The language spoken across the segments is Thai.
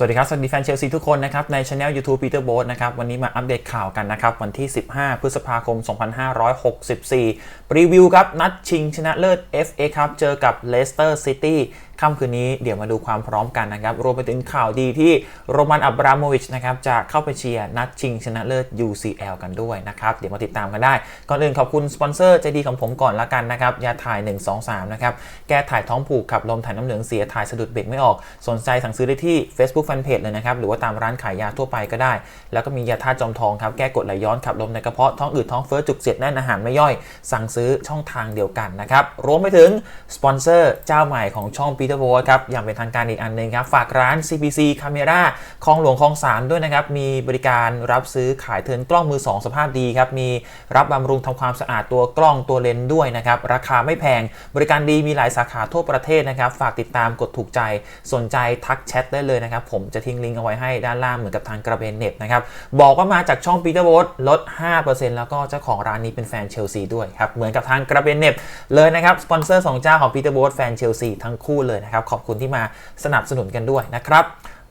สวัสดีครับ สวัสดีแฟนเชลซีทุกคนนะครับ ในช anel YouTube Peter Boat นะครับ วันนี้มาอัปเดตข่าวกันนะครับ วันที่ 15 พฤษภาคม 2564 รีวิวครับ นัดชิงชนะเลิศ FA ครับ เจอกับ Leicester City ค่ำคืนนี้เดี๋ยวมาดูความพร้อมกันนะครับ รวมไปถึงข่าวดีที่โรมันอับราโมวิชนะครับจะเข้าไปเชียร์นัดชิงชนะเลิศ UCL กันด้วยนะครับ เดี๋ยวมาติดตามกันได้ ก่อนอื่นขอบคุณสปอนเซอร์ใจดีของผมก่อนละกันนะครับ ยาถ่าย 123 นะครับ แก้ถ่ายท้องผูกขับลมถ่ายน้ำเหลืองเสียถ่ายสะดุดเบรกไม่ออก สนใจสั่งซื้อได้ที่ Facebook Fanpage เลยนะครับ หรือว่าตามร้านขายยาทั่วไปก็ได้ แล้วก็มียาธาตุจอมทองครับแก้กดไหลย้อนขับลมในกระเพาะท้องอืดท้องเฟ้อจุกเสียดแน่นอาหารไม่ย่อย สั่งซื้อช่องทางเดียวกันนะครับรวมไปถึงสปอนเซอร์เจ้าใหม่ของช่อง Peter b o ครับอย่างเป็นทางการอีกอันหนึ่งครับ ฝากร้าน CPC Camera คลองหลวงคลอง3ด้วยนะครับ มีบริการรับซื้อขายเทินกล้องมือ 2 สภาพดีครับ มีรับบำรุงทำความสะอาดตัวกล้องตัวเลนส์ด้วยนะครับ ราคาไม่แพง บริการดีมีหลายสาขาทั่วประเทศนะครับ ฝากติดตามกดถูกใจสนใจทักแชทได้เลยนะครับ ผมจะทิ้งลิงก์เอาไว้ให้ด้านล่างเหมือนกับทางกระเบนเน็ตนะครับบอกว่ามาจากช่อง Peter b o ลด 5%แล้วก็เจ้าของร้านนี้เป็นแฟนเชลซีด้วยครับเหมือนกับทางกระเบนเน็ตเลยนะครับสปอนเซอร์สองเจ้าของ Peter b o แฟนเชลซีทั้งคู่เลยนะครับ ขอบคุณที่มาสนับสนุนกันด้วยนะครับ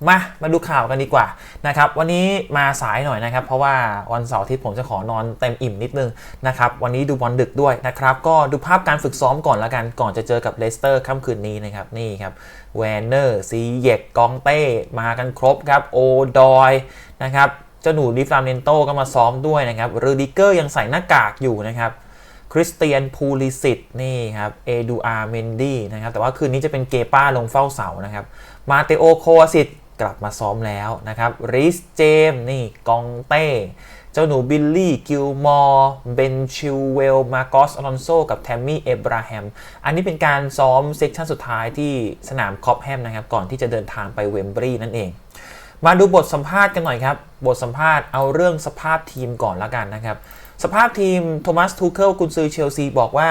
มา มาดูข่าวกันดีกว่านะครับ วันนี้มาสายหน่อยนะครับ เพราะว่าวันเสาร์อาทิตย์ผมจะขอนอนเต็มอิ่มนิดนึงนะครับ วันนี้ดูบอลดึกด้วยนะครับ ก็ดูภาพการฝึกซ้อมก่อนละกัน ก่อนจะเจอกับเลสเตอร์ค่ำคืนนี้นะครับ นี่ครับ แวนเนอร์ ซีเยก กองเต้ มากันครบครับ โอดอยนะครับ เจ้าหนูดิฟรามเนนโตก็มาซ้อมด้วยนะครับ รูดิเกอร์ยังใส่หน้ากากอยู่นะครับ คริสเตียนพูลิสิตนี่ครับเอดูอาร์เมนดี้นะครับแต่ว่าคืนนี้จะเป็นเกป้าลงเฝ้าเสานะครับมาเตโอโควาสิตกลับมาซ้อมแล้วนะครับริสเจมนี่กองเต้เจ้าหนูบิลลี่ กิลมอร์เบนชิวเวล มาโกสอลอนโซ กับแทมมี่ เอบราแฮม อันนี้เป็นการซ้อมเซสชั่นสุดท้ายที่สนามคอปแฮมนะครับ ก่อนที่จะเดินทางไปเวมบรีนั่นเอง มาดูบทสัมภาษณ์กันหน่อยครับ บทสัมภาษณ์เอาเรื่องสภาพทีมก่อนละกันนะครับ สภาพทีมโทมัสทูเคิลกุนซือเชลซีบอกว่า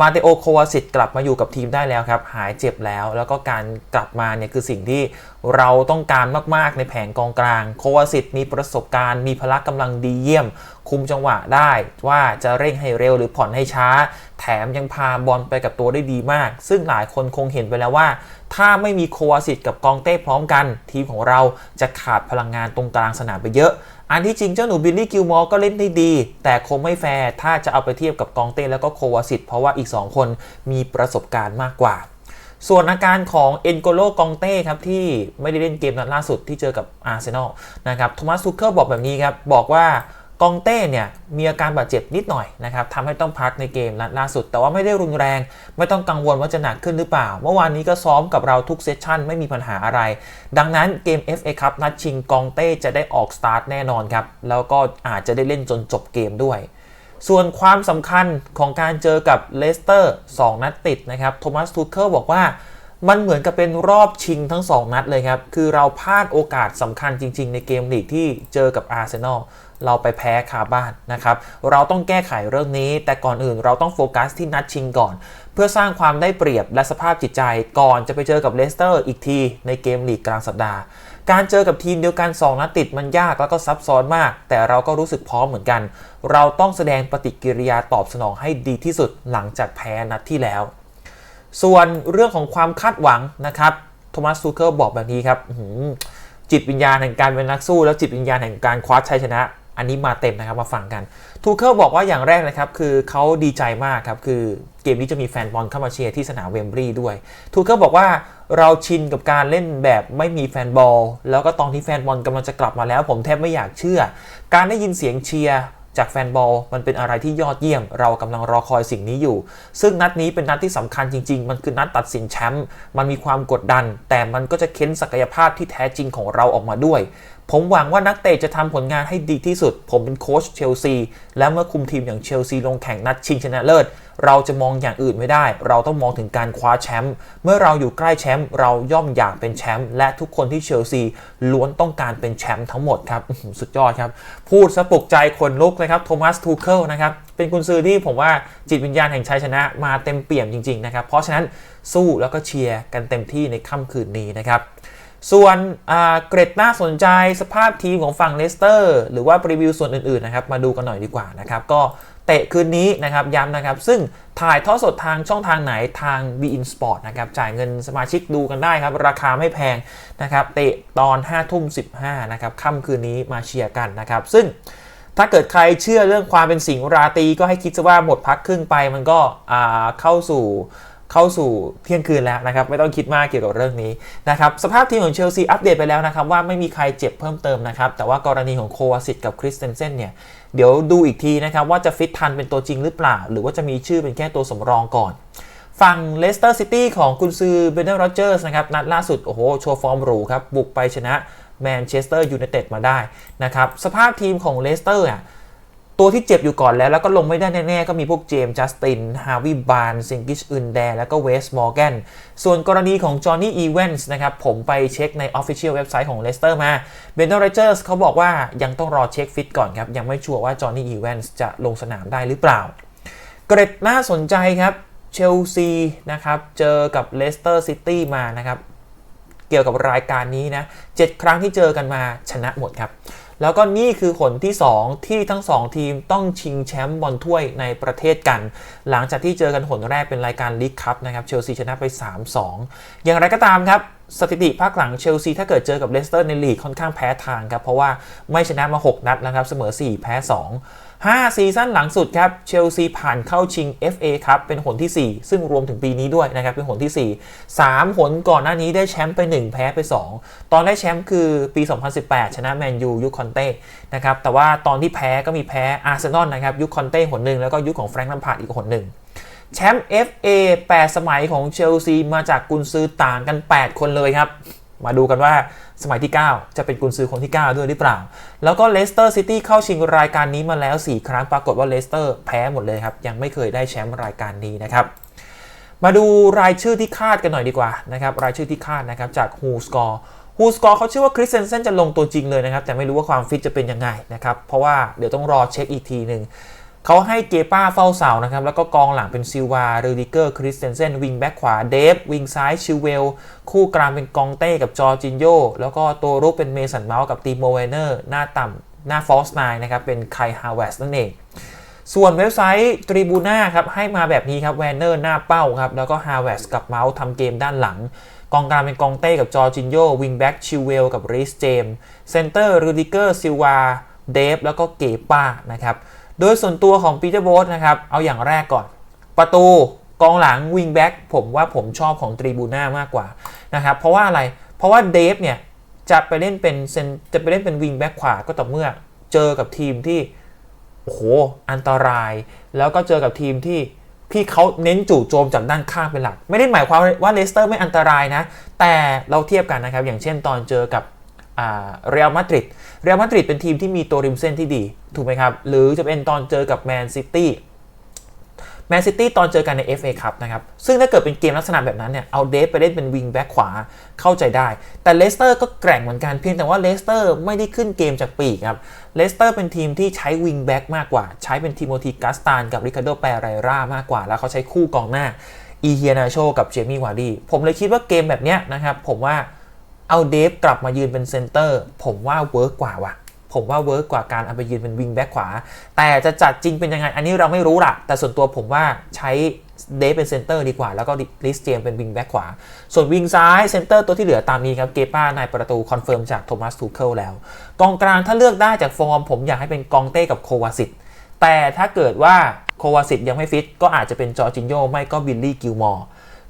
มาเตโอโควาสิตกลับมาอยู่กับทีมได้แล้วครับ หายเจ็บแล้ว แล้วก็การกลับมาเนี่ยคือสิ่งที่เราต้องการมาก ๆ ในแผงกองกลาง โควาสิตมีประสบการณ์ มีพละกำลังดีเยี่ยม คุมจังหวะได้ว่าจะเร่งให้เร็วหรือผ่อนให้ช้า แถมยังพาบอลไปกับตัวได้ดีมาก ซึ่งหลายคนคงเห็นไปแล้วว่า ถ้าไม่มีโควาสิตกับกองเต้พร้อมกัน ทีมของเราจะขาดพลังงานตรงกลางสนามไปเยอะ อันที่จริงเจ้าหนูบิลลี่กิลมอร์ก็เล่นได้ดี แต่คงไม่แฟร์ถ้าจะเอาไปเทียบกับกองเต้แล้วก็โควาสิตเพราะว่าอีก 2 คนมีประสบการณ์มากกว่าส่วนอาการของเอ็นโกโลกองเต้ครับ ที่ไม่ได้เล่นเกมนัดล่าสุดที่เจอกับอาร์เซนอลนะครับโทมัสทูเคิลบอกแบบนี้ครับ บอกว่า องเต้เนี่ยมีอาการบาดเจ็บนิดหน่อยนะครับทำให้ต้องพักในเกมนัดล่าสุด แต่ว่าไม่ได้รุนแรง ไม่ต้องกังวลว่าจะหนักขึ้นหรือเปล่า เมื่อวานนี้ก็ซ้อมกับเราทุกเซสชั่นไม่มีปัญหาอะไร ดังนั้นเกม FA ครับนัดชิงกองเต้จะได้ออกสตาร์ทแน่นอนครับ แล้วก็อาจจะได้เล่นจนจบเกมด้วย ส่วนความสำคัญของการเจอกับเลสเตอร์2นัดติดนะครับโทมัสทูเคิลบอกว่ามันเหมือนกับเป็นรอบชิงทั้ง 2 นัดเลยครับ คือเราพลาดโอกาสสำคัญจริง ๆ ในเกมลีกที่เจอกับอาร์เซนอล เราไปแพ้คาบ้านนะครับ เราต้องแก้ไขเรื่องนี้ แต่ก่อนอื่นเราต้องโฟกัสที่นัดชิงก่อน เพื่อสร้างความได้เปรียบและสภาพจิตใจก่อนจะไปเจอกับเลสเตอร์อีกทีในเกมลีกกลางสัปดาห์ การเจอกับทีมเดียวกัน 2 นัดติดมันยากแล้วก็ซับซ้อนมาก แต่เราก็รู้สึกพร้อมเหมือนกัน เราต้องแสดงปฏิกิริยาตอบสนองให้ดีที่สุดหลังจากแพ้นัดที่แล้ว ส่วนเรื่องของความคาดหวังนะครับโทมัสทูเคิลบอกแบบนี้ครับจิตวิญญาณแห่งการเป็นนักสู้ แล้วจิตวิญญาณแห่งการคว้าชัยชนะ อันนี้มาเต็มนะครับมาฟังกันทูเคิลบอกว่าอย่างแรกนะครับคือเขาดีใจมากครับคือเกมนี้จะมีแฟนบอลเข้ามาเชียร์ที่สนามเวมบรีย์ด้วยทูเคิลบอกว่าเราชินกับการเล่นแบบไม่มีแฟนบอล แล้วก็ตอนที่แฟนบอลกำลังจะกลับมาแล้ว ผมแทบไม่อยากเชื่อ การได้ยินเสียงเชียร์จากแฟนบอลมันเป็นอะไรที่ยอดเยี่ยม เรากำลังรอคอยสิ่งนี้อยู่ ซึ่งนัดนี้เป็นนัดที่สำคัญจริง ๆ มันคือนัดตัดสินแชมป์มันมีความกดดัน แต่มันก็จะเค้นศักยภาพที่แท้จริงของเราออกมาด้วย ผมหวังว่านักเตะจะทำผลงานให้ดีที่สุด ผมเป็นโค้ชเชลซี และเมื่อคุมทีมอย่างเชลซีลงแข่งนัดชิงชนะเลิศ เราจะมองอย่างอื่นไม่ได้ เราต้องมองถึงการคว้าแชมป์ เมื่อเราอยู่ใกล้แชมป์เราย่อมอยากเป็นแชมป์ และทุกคนที่เชลซีล้วนต้องการเป็นแชมป์ทั้งหมดครับ สุดยอดครับ พูดสะปลุกใจคนลุกเลยครับ โทมัส ทูเคิลนะครับ เป็นกุนซือที่ผมว่าจิตวิญญาณแห่งชัยชนะมาเต็มเปี่ยมจริงๆนะครับ เพราะฉะนั้นสู้แล้วก็เชียร์กันเต็มที่ในค่ำคืนนี้นะครับ ส่วนเกร็ดน่าสนใจสภาพทีมของฝั่งเลสเตอร์หรือว่ารีวิวส่วนอื่นๆนะครับมาดูกันหน่อยดีกว่านะครับก็เตะคืนนี้นะครับย้ำนะครับ ซึ่งถ่ายทอดสดทางช่องทางไหนทาง b i n Sport นะครับจ่ายเงินสมาชิกดูกันได้ครับ ราคาไม่แพงนะครับเตะตอน 5 ทุ่ม 15 นะครับค่ำคืนนี้มาเชียร์กันนะครับ ซึ่งถ้าเกิดใครเชื่อเรื่องความเป็นสิงราตรีก็ให้คิดซะว่าหมดพักครึ่งไปมันก็เข้าสู่ เข้าสู่เที่ยงคืนแล้วนะครับ ไม่ต้องคิดมากเกี่ยวกับเรื่องนี้นะครับ สภาพทีมของเชลซีอัปเดตไปแล้วนะครับ ว่าไม่มีใครเจ็บเพิ่มเติมนะครับ แต่ว่ากรณีของโควาสิตกับคริสเตนเซนเนี่ย เดี๋ยวดูอีกทีนะครับว่าจะฟิตทันเป็นตัวจริงหรือเปล่า หรือว่าจะมีชื่อเป็นแค่ตัวสำรองก่อนฝั่งเลสเตอร์ซิตี้ของกุนซือเบนเดอร์โรเจอร์สนะครับ นัดล่าสุด โอ้โห โชว์ฟอร์มหรูครับ บุกไปชนะแมนเชสเตอร์ยูไนเต็ดมาได้นะครับ สภาพทีมของเลสเตอร์อะ ตัวที่เจ็บอยู่ก่อนแล้ว แล้วก็ลงไม่ได้แน่ ๆ ก็มีพวกเจมส์จัสติน ฮาวิบานซิงกิชอึนแดแล้วก็เวสมอร์แกน ส่วนกรณีของจอห์นนี่อีเวนส์นะครับ ผมไปเช็คใน Official เว็บไซต์ของเลสเตอร์มาเบนโดเรเจอร์สเขาบอกว่ายังต้องรอเช็คฟิตก่อนครับ ยังไม่ชัวร์ว่าจอห์นนี่อีเวนส์จะลงสนามได้หรือเปล่า เกรดน่าสนใจครับเชลซีนะครับเจอกับเลสเตอร์ซิตี้มานะครับเกี่ยวกับรายการนี้นะ 7 ครั้งที่เจอกันมาชนะหมดครับ แล้วก็นี่คือผลที่ 2 ที่ทั้ง 2 ทีมต้องชิงแชมป์บอลถ้วยในประเทศกัน หลังจากที่เจอกันผลแรกเป็นรายการลีกคัพนะครับเชลซีชนะไป 3-2 อย่างไรก็ตามครับสถิติภาคหลังเชลซีถ้าเกิดเจอกับเลสเตอร์ในลีกค่อนข้างแพ้ทางครับเพราะว่าไม่ชนะมา 6 นัดนะครับเสมอ 4 แพ้ 2 5 ซีซั่นหลังสุดครับเชลซีผ่านเข้าชิง FA ครับเป็นหนที่ 4 ซึ่งรวมถึงปีนี้ด้วยนะครับเป็นหนที่ 4 3 หนก่อนหน้านี้ได้แชมป์ไป 1 แพ้ไป 2 ตอนได้แชมป์คือปี 2018 ชนะแมนยูยุคคอนเต้นะครับแต่ว่าตอนที่แพ้ก็มีแพ้อาร์เซนอลนะครับยุคคอนเต้หนหนึ่งแล้วก็ยุคของแฟรงค์ลัมพาร์ดอีกหนหนึ่งแชมป์ FA 8 สมัยของเชลซีมาจากกุนซือต่างกัน 8 คนเลยครับ มาดูกันว่าสมัยที่ 9 จะเป็นกุนซือคนที่ 9 ด้วยหรือเปล่า แล้วก็เลสเตอร์ซิตี้เข้าชิงรายการนี้มาแล้ว 4 ครั้งปรากฏว่าเลสเตอร์แพ้หมดเลยครับ ยังไม่เคยได้แชมป์รายการนี้นะครับมาดูรายชื่อที่คาดกันหน่อยดีกว่านะครับรายชื่อที่คาดนะครับจากฮูสกอร์ฮูสกอร์เขาเชื่อว่าคริสเซนเซนจะลงตัวจริงเลยนะครับแต่ไม่รู้ว่าความฟิตจะเป็นยังไงนะครับเพราะว่าเดี๋ยวต้องรอเช็คอีกทีหนึ่ง เขาให้เกป้าเฝ้าเสานะครับ แล้วก็กองหลังเป็นซิลวาเรดิเกอร์ คริสเตนเซน วิงแบ็กขวาเดฟ วิงซ้ายชิวเวล คู่กลางเป็นกองเต้กับจอจินโย แล้วก็ตัวรุกเป็นเมสันเมาส์กับตีโมเวเนอร์ หน้าต่ำหน้าฟอสไนนะครับ เป็นไคฮาวเวสนั่นเอง ส่วนเว็บไซต์ทริบูน่าครับ ให้มาแบบนี้ครับแวนเนอร์หน้าเป้าครับ แล้วก็ฮาวเวสกับเมาส์ทำเกมด้านหลังกองกลางเป็นกองเต้กับจอจินโย วิงแบ็กชิวเวลกับริสเจมเซนเตอร์รูดิเกอร์ซิลวาเดฟแล้วก็เกป้านะครับ โดยส่วนตัวของปีเตอร์โบสนะครับ เอาอย่างแรกก่อน ประตูกองหลังวิงแบ็กผมว่าผมชอบของตรีบูน่ามากกว่านะครับเพราะว่าอะไรเพราะว่าเดฟเนี่ยจะไปเล่นเป็นเซนจะไปเล่นเป็นวิงแบ็กขวาก็ต่อเมื่อเจอกับทีมที่โอ้โหอันตราย แล้วก็เจอกับทีมที่ที่เขาเน้นจู่โจมจากด้านข้างเป็นหลัก ไม่ได้หมายความว่าเลสเตอร์ไม่อันตรายนะ แต่เราเทียบกันนะครับ อย่างเช่นตอนเจอกับ เรอัลมาดริด เรอัลมาดริดเป็นทีมที่มีตัวริมเส้นที่ดี ถูกไหมครับ หรือจะเป็นตอนเจอกับแมนซิตี้ แมนซิตี้ตอนเจอกันใน FA ครับนะครับ ซึ่งถ้าเกิดเป็นเกมลักษณะแบบนั้นเนี่ย เอาเดฟไปเล่นเป็นวิงแบ็กขวาเข้าใจได้ แต่เลสเตอร์ก็แกร่งเหมือนกัน เพียงแต่ว่าเลสเตอร์ไม่ได้ขึ้นเกมจากปีกครับ เลสเตอร์เป็นทีมที่ใช้วิงแบ็กมากกว่า ใช้เป็นทีโมธีกัสตานกับริคาร์โดแปรไรรามากกว่า แล้วเขาใช้คู่กองหน้าอีเฮียนาโชกับเจมี่วาร์ดี ผมเลยคิดว่าเกมแบบนี้นะครับ ผมว่า เอาเดฟกลับมายืนเป็นเซนเตอร์ ผมว่าเวิร์กกว่าว่ะ ผมว่าเวิร์กกว่าการเอาไปยืนเป็นวิงแบ็กขวา แต่จะจัดจริงเป็นยังไง อันนี้เราไม่รู้ละแต่ส่วนตัวผมว่าใช้เดฟเป็นเซนเตอร์ดีกว่า แล้วก็ลิสเจมเป็นวิงแบ็กขวา ส่วนวิงซ้ายเซนเตอร์ตัวที่เหลือตามนี้ครับ เกป้านายประตูคอนเฟิร์มจากโทมัสทูเคิลแล้ว กองกลางถ้าเลือกได้จากฟอร์ม ผมอยากให้เป็นกองเต้กับโควาสิตแต่ถ้าเกิดว่าโควาสิตยังไม่ฟิตก็อาจจะเป็นจอร์จินโยไม่ก็บิลลี่กิลมอร์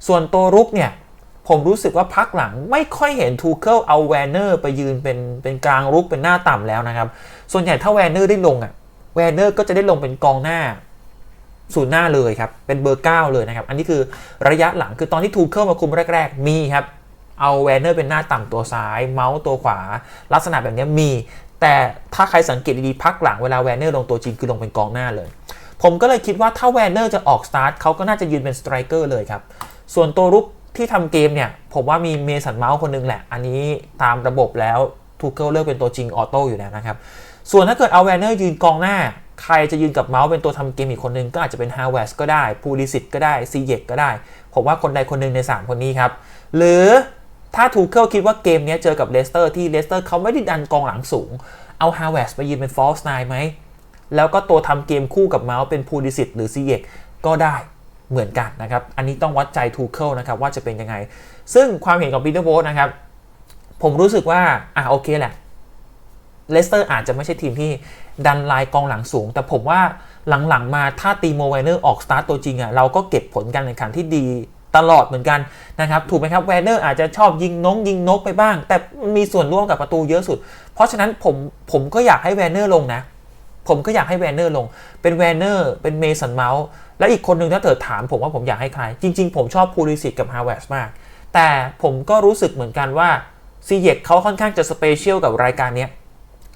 ส่วนตัวรุกเนี่ย ผมรู้สึกว่าพักหลังไม่ค่อยเห็นทูเคิลเอาแวนเนอร์ไปยืนเป็นเป็นกลางรุกเป็นหน้าต่ำแล้วนะครับ ส่วนใหญ่ถ้าแวนเนอร์ได้ลงอะ่ะแวนเนอร์ก็จะได้ลงเป็นกองหน้าศูนย์หน้าเลยครับ เป็นเบอร์เก้าเลยนะครับ อันนี้คือระยะหลังคือตอนที่ทูเคิลมาคุมแรก ๆ มีครับ เอาแวนเนอร์เป็นหน้าต่ำตัวซ้าย เมาส์ตัวขวา ลักษณะแบบนี้มี แต่ถ้าใครสังเกตดีๆพักหลังเวลาแวนเนอร์ลงตัวจริงคือลงเป็นกองหน้าเลย ผมก็เลยคิดว่าถ้าแวนเนอร์จะออกสตาร์ทเขาก็น่าจะยืนเป็นสไตรเกอร์เลยครับ ส่วนตัวรุก ที่ทำเกมเนี่ย ผมว่ามีเมสันเมาส์คนนึงแหละ อันนี้ตามระบบแล้วทูเกิลเลือกเป็นตัวจริงออโต้อยู่แล้วนะครับ ส่วนถ้าเกิดเอาแวนเนอร์ยืนกองหน้า ใครจะยืนกับเมาส์เป็นตัวทำเกมอีกคนนึง ก็อาจจะเป็นฮาวเวสก็ได้พูลิสิตก็ได้ซีเยกก็ได้ ผมว่าคนใดคนหนึ่งใน 3 คนนี้ครับ หรือถ้าทูเกิลคิดว่าเกมนี้เจอกับเลสเตอร์ที่เลสเตอร์เขาไม่ได้ดันกองหลังสูง เอาฮาวเวสไปยืนเป็นฟอลส์ไนไหมแล้วก็ตัวทำเกมคู่กับเมาส์เป็นพูดิสิตหรือซีเอกก็ได้ เหมือนกันนะครับ อันนี้ต้องวัดใจทูเคิลนะครับว่าจะเป็นยังไง ซึ่งความเห็นของปีเตอร์โบสนะครับ ผมรู้สึกว่า อะโอเคแหละ เลสเตอร์อาจจะไม่ใช่ทีมที่ดันไลน์กองหลังสูง แต่ผมว่าหลังๆมาถ้าตีโมไวเนอร์ออกสตาร์ตตัวจริงอะ่ะเราก็เก็บผลการแข่งขันที่ดีตลอดเหมือนกันนะครับ ถูกไหมครับแวนเนอร์อาจจะชอบยิงน้องยิงนกไปบ้าง แต่มีส่วนร่วมกับประตูเยอะสุด เพราะฉะนั้นผมผมก็อยากให้แวนเนอร์ลงนะ ผมก็อยากให้แวนเนอร์ลง เป็นแวนเนอร์ เป็นเมสันเมาส์ และอีกคนหนึ่งถ้าเกิดถามผมว่าผมอยากให้ใคร จริง ๆ ผมชอบพูลิสิตกับฮาวเวสมาก แต่ผมก็รู้สึกเหมือนกันว่าซีเยกเขาค่อนข้างจะสเปเชียลกับรายการนี้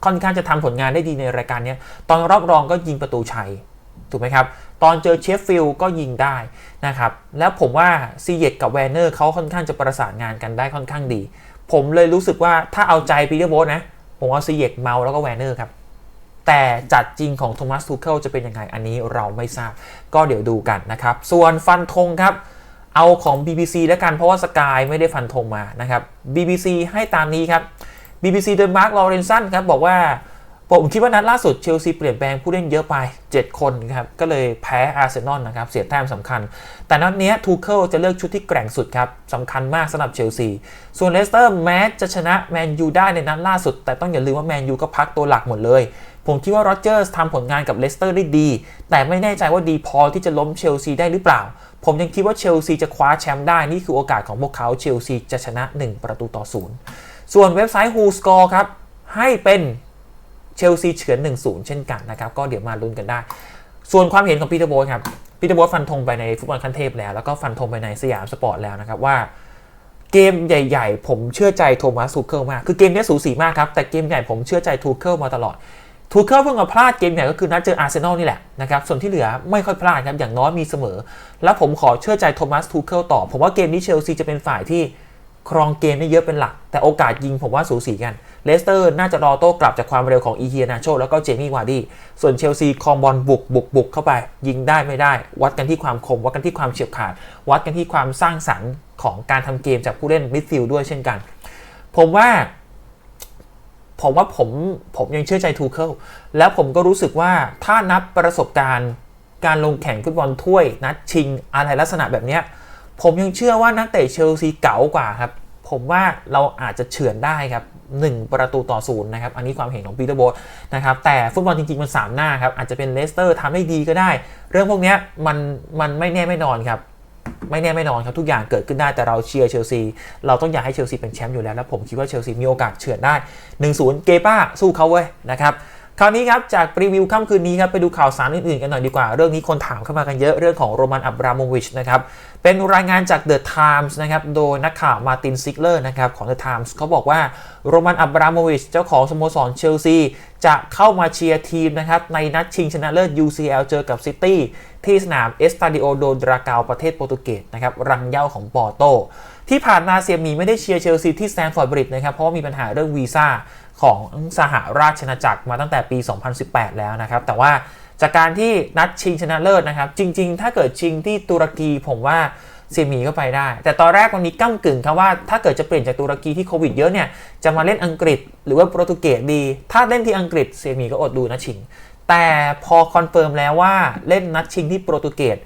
ค่อนข้างจะทำผลงานได้ดีในรายการนี้ ตอนรอบรองก็ยิงประตูชัย ถูกไหมครับ ตอนเจอเชฟฟิลก็ยิงได้นะครับ แล้วผมว่าซีเยกกับแวนเนอร์เขาค่อนข้างจะประสานงานกันได้ค่อนข้างดี ผมเลยรู้สึกว่าถ้าเอาใจปีเตอร์โบสนะ ผมว่าซีเยกเมาแล้วก็แวนเนอร์ครับ แต่จัดจริงของโทมัสทูเคิลจะเป็นยังไงอันนี้เราไม่ทราบ ก็เดี๋ยวดูกันนะครับ ส่วนฟันธงครับ เอาของ BBC แล้วกันเพราะว่าสกายไม่ได้ฟันธงมานะครับ BBC ให้ตามนี้ครับ BBC โดยมาร์คลอเรนสันครับบอกว่าผมคิดว่านัดล่าสุดเชลซีเปลี่ยนแปลงผู้เล่นเยอะไป 7 คนครับ ก็เลยแพ้อาร์เซนอลนะครับ เสียแต้มสำคัญ แต่นัดนี้ทูเคิลจะเลือกชุดที่แกร่งสุดครับสำคัญมากสำหรับเชลซี ส่วนเลสเตอร์แม้จะชนะแมนยูได้ในนัดล่าสุด แต่ต้องอย่าลืมว่าแมนยูก็พักตัวหลักหมดเลย ผมคิดว่าโรเจอร์สทำผลงานกับเลสเตอร์ได้ดี แต่ไม่แน่ใจว่าดีพอที่จะล้มเชลซีได้หรือเปล่า ผมยังคิดว่าเชลซีจะคว้าแชมป์ได้ นี่คือโอกาสของพวกเขาเชลซีจะชนะ 1 ประตูต่อศูนย์ส่วนเว็บไซต์ Who Score ครับ ให้เป็นเชลซีเฉือน 1-0 เช่นกันนะครับ ก็เดี๋ยวมาลุ้นกันได้ ส่วนความเห็นของปีเตอร์โบสครับปีเตอร์โบสฟันธงไปในฟุตบอลคันเทพแล้ว แล้วก็ฟันธงไปในสยามสปอร์ตแล้วนะครับว่าเกมใหญ่ ๆ ผมเชื่อใจโทมัสทูเคิลมาก คือเกมนี้สูสีมากครับ แต่เกมใหญ่ผมเชื่อใจทูเคิลมาตลอด ทูเคิลเพิ่งมาพลาดเกมใหญ่ก็คือนัดเจออาร์เซนอลนี่แหละนะครับส่วนที่เหลือไม่ค่อยพลาดครับอย่างน้อยมีเสมอ แล้วผมขอเชื่อใจโทมัสทูเคิลต่อ ผมว่าเกมนี้เชลซีจะเป็นฝ่ายที่ครองเกมได้เยอะเป็นหลัก แต่โอกาสยิงผมว่าสูสีกันเลสเตอร์น่าจะรอโต้กลับจากความเร็วของอีเฮียนาโชแล้วก็เจมี่วาร์ดี้ส่วนเชลซีคองบอลบุกบุกบุกเข้าไป ยิงได้ไม่ได้ วัดกันที่ความคม วัดกันที่ความเฉียบขาด วัดกันที่ความสร้างสรรค์ของการทำเกมจากผู้เล่นมิดฟิลด์ด้วยเช่นกัน ผมว่า ผมว่าผมผมยังเชื่อใจทูเคิลแล้วผมก็รู้สึกว่าถ้านับประสบการณ์การลงแข่งฟุตบอลถ้วย นัดชิงอะไรลักษณะแบบนี้ผมยังเชื่อว่านักเตะเชลซีเก๋ากว่าครับ ผมว่าเราอาจจะเฉือนได้ครับ 1 ประตูต่อศูนย์นะครับ อันนี้ความเห็นของปีเตอร์โบสนะครับ แต่ฟุตบอลจริง ๆ มัน 3 หน้าครับ อาจจะเป็นเลสเตอร์ทำได้ดีก็ได้ เรื่องพวกนี้มันมันไม่แน่ไม่นอนครับ ไม่แน่ไม่นอนครับทุกอย่างเกิดขึ้นได้แต่เราเชียร์เชลซีเราต้องอยากให้เชลซีเป็นแชมป์อยู่แล้วแล้วผมคิดว่าเชลซีมีโอกาสเฉือนได้1-0เกป้าสู้เขาเว้ยนะครับ คราวนี้ครับจากรีวิวค่ำคืนนี้ครับไปดูข่าวสารอื่นๆกันหน่อยดีกว่า เรื่องนี้คนถามเข้ามากันเยอะเรื่องของโรมันอับราโมวิชนะครับเป็นรายงานจาก The Times นะครับโดยนักข่าวมาตินซิกเลอร์นะครับของ The Times เขาบอกว่าโรมันอับราโมวิชเจ้าของสโมสรเชลซีจะเข้ามาเชียร์ทีมนะครับในนัดชิงชนะเลิศ UCL เจอกับซิตี้ที่สนามเอสตาดิโอโดดราเกาประเทศโปรตุเกสนะครับรังเย่าของปอร์โต ที่ผ่านมาเซียมีไม่ได้เชียร์เชลซีที่สแตนฟอร์ดบริดจ์นะครับเพราะว่ามีปัญหาเรื่องวีซ่าของสหราชอาณาจักรมาตั้งแต่ปี 2018 แล้วนะครับ แต่ว่าจากการที่นัดชิงชนะเลิศนะครับ จริง ๆ ถ้าเกิดชิงที่ตุรกีผมว่าเซียมีก็ไปได้ แต่ตอนแรกมันมีก้ากึ่งครับว่าถ้าเกิดจะเปลี่ยนจากตุรกีที่โควิดเยอะเนี่ยจะมาเล่นอังกฤษหรือว่าโปรตุเกสดี ถ้าเล่นที่อังกฤษเซียมีก็อดดูนัดชิง แต่พอคอนเฟิร์มแล้วว่าเล่นนัดชิงที่โปรตุเกส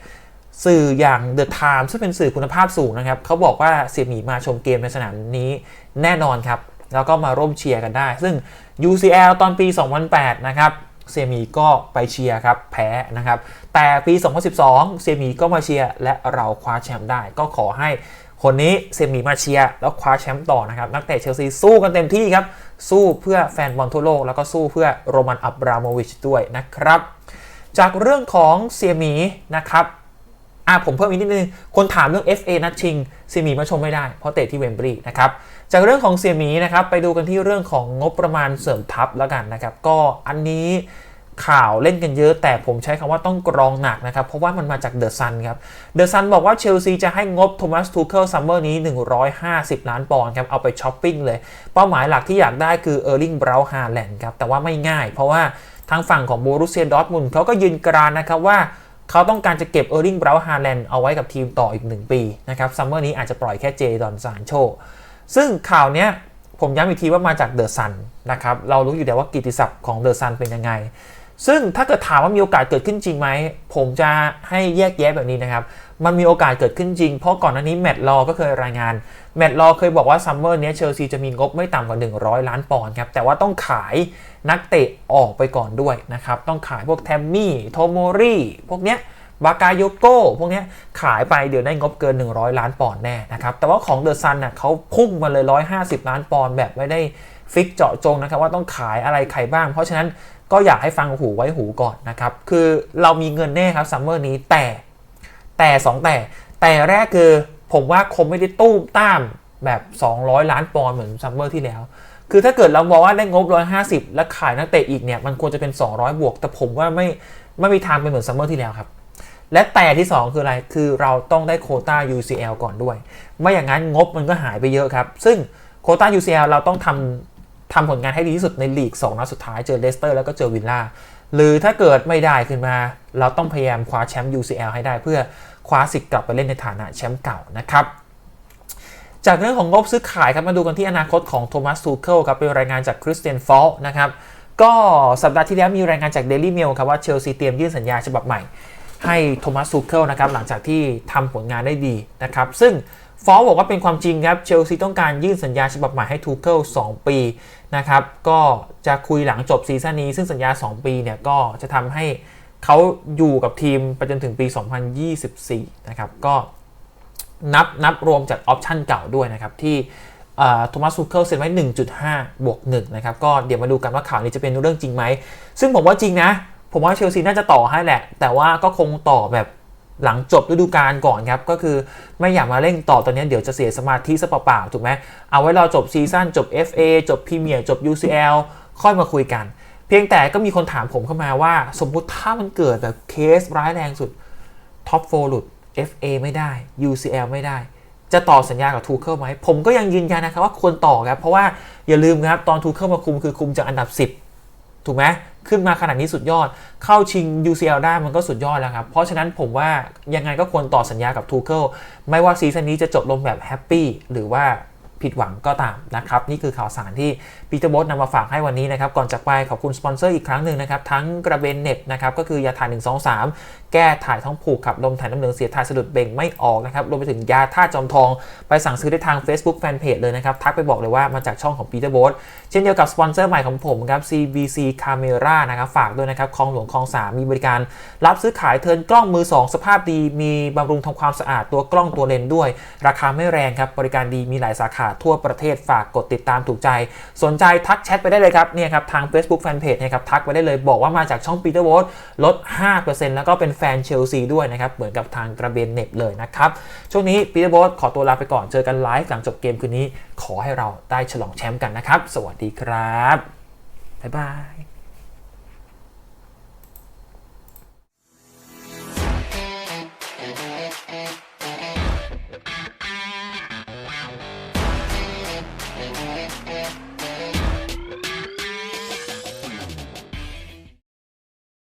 สื่ออย่าง The Times ซึ่งเป็นสื่อคุณภาพสูงนะครับเขาบอกว่าเสียหมีมาชมเกมในสนามนี้แน่นอนครับ แล้วก็มาร่วมเชียร์กันได้ ซึ่ง UCL ตอนปี 2008 นะครับเซียหมีก็ไปเชียร์ครับแพ้นะครับ แต่ปี 2012 เซียหมีก็มาเชียร์และเราคว้าแชมป์ได้ ก็ขอให้คนนี้เซียหมีมาเชียร์แล้วคว้าแชมป์ต่อนะครับ นักเตะเชลซีสู้กันเต็มที่ครับ สู้เพื่อแฟนบอลทั่วโลก แล้วก็สู้เพื่อโรมันอับราโมวิชด้วยนะครับ จากเรื่องของเซียหมีนะครับ อะผมเพิ่มอีกนิดนึง คนถามเรื่อง FA นัดชิงเซียหมีมาชมไม่ได้ เพราะเตะที่เวมบรีย์นะครับ จากเรื่องของเซียหมีนะครับไปดูกันที่เรื่องของงบประมาณเสริมทัพแล้วกันนะครับ ก็อันนี้ข่าวเล่นกันเยอะ แต่ผมใช้คำว่าต้องกรองหนักนะครับ เพราะว่ามันมาจากเดอะซันครับเดอะซันบอกว่าเชลซีจะให้งบโทมัสทูเคิลซัมเมอร์นี้ 150 ล้านปอนด์ครับ เอาไปช้อปปิ้งเลย เป้าหมายหลักที่อยากได้คือเออร์ลิงบราวฮาแลนด์ครับ แต่ว่าไม่ง่าย เพราะว่าทางฝั่งของโบรุเซียดอร์ทมุนด์เขาก็ยืนกรานนะครับว่า เขาต้องการจะเก็บเออร์ลิงบราฮาแลนด์เอาไว้กับทีมต่ออีก 1 ปีนะครับซัมเมอร์นี้อาจจะปล่อยแค่เจดอนซานโชซึ่งข่าวเนี้ยผมย้ำอีกทีว่ามาจากเดอะซันนะครับ เรารู้อยู่แล้วว่ากิติศัพท์ของเดอะซันเป็นยังไง ซึ่งถ้าเกิดถามว่ามีโอกาสเกิดขึ้นจริงไหม ผมจะให้แยกแยะแบบนี้นะครับ มันมีโอกาสเกิดขึ้นจริง เพราะก่อนหน้านี้แมตต์ลอก็เคยรายงาน แมตต์ลอเคยบอกว่าซัมเมอร์นี้เชลซีจะมีงบไม่ต่ำกว่า 100 ล้านปอนด์ครับ แต่ว่าต้องขายนักเตะออกไปก่อนด้วยนะครับ ต้องขายพวกแทมมี่ โทโมรี่ พวกเนี้ยบากาโยโก้ พวกเนี้ยขายไปเดี๋ยวได้งบเกิน 100 ล้านปอนด์แน่นะครับ แต่ว่าของเดอะซันน่ะเขาพุ่งมาเลย 150 ล้านปอนด์แบบไม่ได้ฟิกเจาะจงนะครับว่าต้องขายอะไรใครบ้าง เพราะฉะนั้น ก็อยากให้ฟังหูไว้หูก่อนนะครับ คือเรามีเงินแน่ครับซัมเมอร์นี้แต่แต่ 2 แต่ แต่แรกคือผมว่าคงไม่ได้ตู้ต้ามแบบ 200 ล้านปอนด์เหมือนซัมเมอร์ที่แล้ว คือถ้าเกิดเราบอกว่าได้งบ 150 แล้วขายนักเตะอีกเนี่ยมันควรจะเป็น 200 บวก แต่ผมว่าไม่ไม่มีทางเป็นเหมือนซัมเมอร์ที่แล้วครับ และแต่ที่ 2 คืออะไรคือเราต้องได้โคต้า UCL ก่อนด้วย ไม่อย่างนั้นงบมันก็หายไปเยอะครับ ซึ่งโคต้า UCL เราต้องทำ ทำผลงานให้ดีที่สุดในลีก2นัดสุดท้ายเจอเลสเตอร์แล้วก็เจอวิลล่าหรือถ้าเกิดไม่ได้ขึ้นมา เราต้องพยายามคว้าแชมป์ UCL ให้ได้เพื่อคว้าสิทธิ์กลับไปเล่นในฐานะแชมป์เก่านะครับจากเรื่องของงบซื้อขายครับมาดูกันที่อนาคตของโทมัสทูเคิลครับเป็นรายงานจากคริสเตียนฟอลนะครับก็สัปดาห์ที่แล้วมีรายงานจาก Daily Mail ครับว่าเชลซีเตรียมยื่นสัญญาฉบับใหม่ ให้โทมัสทูเคิลนะครับหลังจากที่ทำผลงานได้ดีนะครับซึ่ง ฟอลบอกว่าเป็นความจริงครับ เชลซีต้องการยื่นสัญญาฉบับใหม่ให้ทูเคิล2ปีนะครับก็จะคุยหลังจบซีซั่นนี้ ซึ่งสัญญา 2 ปีเนี่ยก็จะทำให้เขาอยู่กับทีมไปจนถึงปี 2024 นะครับก็นับนับรวมจากออปชั่นเก่าด้วยนะครับที่โทมัสซูเคิลเซ็นไว้ 1.5 บวก1นะครับก็เดี๋ยวมาดูกันว่าข่าวนี้จะเป็นเรื่องจริงไหม ซึ่งผมว่าจริงนะ ผมว่าเชลซีน่าจะต่อให้แหละ แต่ว่าก็คงต่อแบบ หลังจบฤดูกาลก่อนครับ ก็คือไม่อยากมาเร่งต่อตอนนี้เดี๋ยวจะเสียสมาธิซะเปล่าๆถูกไหมเอาไว้รอจบซีซั่นจบ FA จบพรีเมียร์จบ UCL ค่อยมาคุยกัน เพียงแต่ก็มีคนถามผมเข้ามาว่า สมมุติถ้ามันเกิดแบบเคสร้ายแรงสุดท็อปโฟหลุด FA ไม่ได้ UCL ไม่ได้ จะต่อสัญญากับทูเคิลไหมผมก็ยังยืนยันนะครับว่าควรต่อครับเพราะว่าอย่าลืมครับตอนทูเคิลมาคุมคือคุมจากอันดับ 10 ถูกไหมขึ้นมาขนาดนี้สุดยอด เข้าชิง UCL ได้มันก็สุดยอดแล้วครับ เพราะฉะนั้นผมว่ายังไงก็ควรต่อสัญญากับทูเคิลไม่ว่าซีซั่นนี้จะจบลงแบบแฮปปี้หรือว่า ผิดหวังก็ตามนะครับ นี่คือข่าวสารที่ปีเตอร์บอสนำมาฝากให้วันนี้นะครับ ก่อนจากไปขอบคุณสปอนเซอร์อีกครั้งหนึ่งนะครับ ทั้งกระเบนเน็ตนะครับ ก็คือยาถ่าย 1 2 3 แก้ถ่ายท้องผูกขับลมถ่ายน้ำเหลืองเสียถ่ายสะดุดเบ่งไม่ออกนะครับรวมไปถึงยาท่าจอมทอง ไปสั่งซื้อได้ทาง Facebook Fanpage เลยนะครับทักไปบอกเลยว่ามาจากช่องของปีเตอร์บอสเช่นเดียวกับสปอนเซอร์ใหม่ของผมครับ CBC Camera นะครับฝากด้วยนะครับคลองหลวงคลองสามมีบริการ รับซื้อขายเทิร์นกล้องมือ 2 สภาพดีมีบำรุงทำความสะอาดตัวกล้องตัวเลนด้วย ราคาไม่แรงครับบริการดีมีหลายสาขาทั่วประเทศฝากกดติดตามถูกใจ สนใจทักแชทไปได้เลยครับเนี่ยครับทาง Facebook Fanpage นะครับทักไปได้เลยบอกว่ามาจากช่องปีเตอร์วอตลด 5%แล้วก็เป็นแฟนเชลซีด้วยนะครับเหมือนกับทางกระเบนเน็บเลยนะครับช่วงนี้ปีเตอร์วอตขอตัวลาไปก่อนเจอกันไลฟ์หลังจบเกมคืนนี้ ขอให้เราได้ฉลองแชมป์กันนะครับ สวัสดีครับบ๊ายบาย